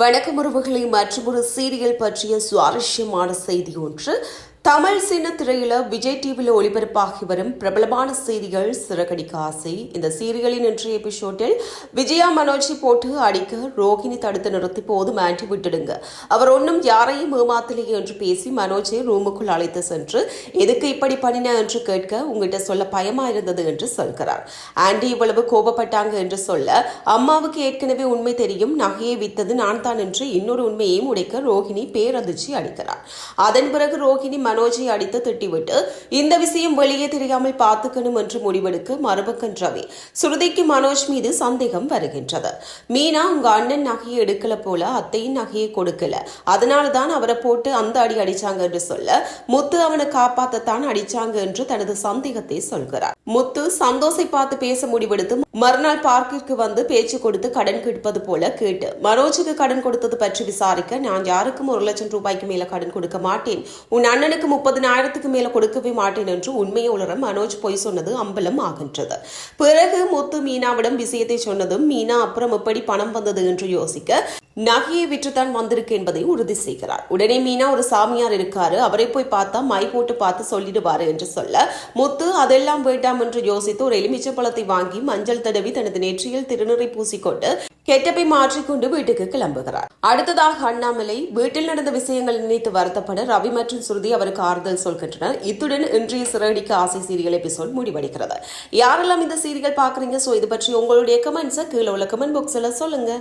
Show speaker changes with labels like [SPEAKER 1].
[SPEAKER 1] வணக்கம் உறவுகளை மற்றொரு சீரியல் பற்றிய சுவாரஸ்யமான செய்தி ஒன்று. தமிழ் சின்ன திரையில விஜய் டிவியில் ஒளிபரப்பாகி வரும் பிரபலமான செய்திகள் சிறகடிக்க ஆசை. இந்த சீரியலின் இன்றைய எபிசோட்டில் விஜயா மனோஜி போட்டு அடிக்க ரோகிணி தடுத்து நிறுத்தி போது மாட்டி விட்டுடுங்க. அவர் ஒன்றும் யாரையும் ஏமாத்தலையே என்று பேசி மனோஜை ரூமுக்குள் அழைத்து சென்று எதுக்கு இப்படி பண்ணின? என்று கேட்க உங்ககிட்ட சொல்ல பயமா இருந்தது? என்று சொல்கிறார். ஆண்டி இவ்வளவு கோபப்பட்டாங்க என்று சொல்ல அம்மாவுக்கு ஏற்கனவே உண்மை தெரியும். நகையை வித்தது நான் தான் என்று இன்னொரு உண்மையையும் உடைக்க ரோகிணி பேரதிர்ச்சி அளிக்கிறார். அதன் பிறகு ரோகிணி மனோஜை அடித்து திட்டிவிட்டு இந்த விஷயம் வெளியே தெரியாமல் பார்த்துக்கணும் என்று முடிவெடுக்க மறுபக்கம் ரவி ஸ்ருதிக்கு மனோஜ் மீது சந்தேகம் வருகின்றது. மீனா உங்க அண்ணன் நகையை எடுக்கல போல அத்தையின் நகையை கொடுக்கல. அதனால தான் அவரை போட்டு அந்த அடி அடிச்சாங்க என்று சொல்ல முத்து அவனை காப்பாத்தத்தான் அடிச்சாங்க என்று தனது சந்தேகத்தை சொல்கிறார். முத்து சந்தோஷை பார்த்து பேச முடிவெடுத்து மறுநாள் பார்க்கிற்கு வந்து பேச்சு கொடுத்து கடன் கேட்பது போல கேட்டு மனோஜுக்கு கடன் கொடுத்தது பற்றி விசாரிக்க நான் யாருக்கும் ஒரு லட்சம் ரூபாய்க்கு மேல கடன் கொடுக்க மாட்டேன். உன் அண்ணனுக்கு முப்பதினாயிரத்துக்கு மேல கொடுக்கவே மாட்டேன் என்று உண்மையை உணர மனோஜ் பொய் சொன்னது அம்பலம் ஆகின்றது. பிறகு முத்து மீனாவிடம் விஷயத்தை சொன்னதும் மீனா அப்புறம் எப்படி பணம் வந்தது? என்று யோசிக்க நகையை விற்றுத்தான் வந்திருக்கு என்பதை உறுதி செய்கிறார். உடனே மீனா ஒரு சாமியார் இருக்காரு. அவரை போய் பார்த்தா மை போட்டு பார்த்து சொல்லிடுவாரு என்று சொல்ல முத்து அதெல்லாம் வேண்டாம் என்று யோசித்து ஒரு எலுமிச்சை பழத்தை வாங்கி மஞ்சள் தடவி தனது நெற்றியில் திருநீரை பூசிக்கொண்டு கெட்டப்பை மாற்றிக்கொண்டு வீட்டுக்கு கிளம்புகிறார். அடுத்ததாக அண்ணாமலை வீட்டில் நடந்த விஷயங்கள் நினைத்து வருத்தப்பட ரவி மற்றும் சுருதி அவருக்கு ஆறுதல் சொல்கின்றனர். இத்துடன் இன்றைய சிறடிக்க ஆசை சீரியல் எபிசோட் முடிவடைகிறது. யாரெல்லாம் இந்த சீரியல் பாக்குறீங்க சோ இது பற்றி உங்களுடைய கமெண்ட்ஸை கீழே உள்ள கமெண்ட் பாக்ஸ்ல சொல்லுங்க.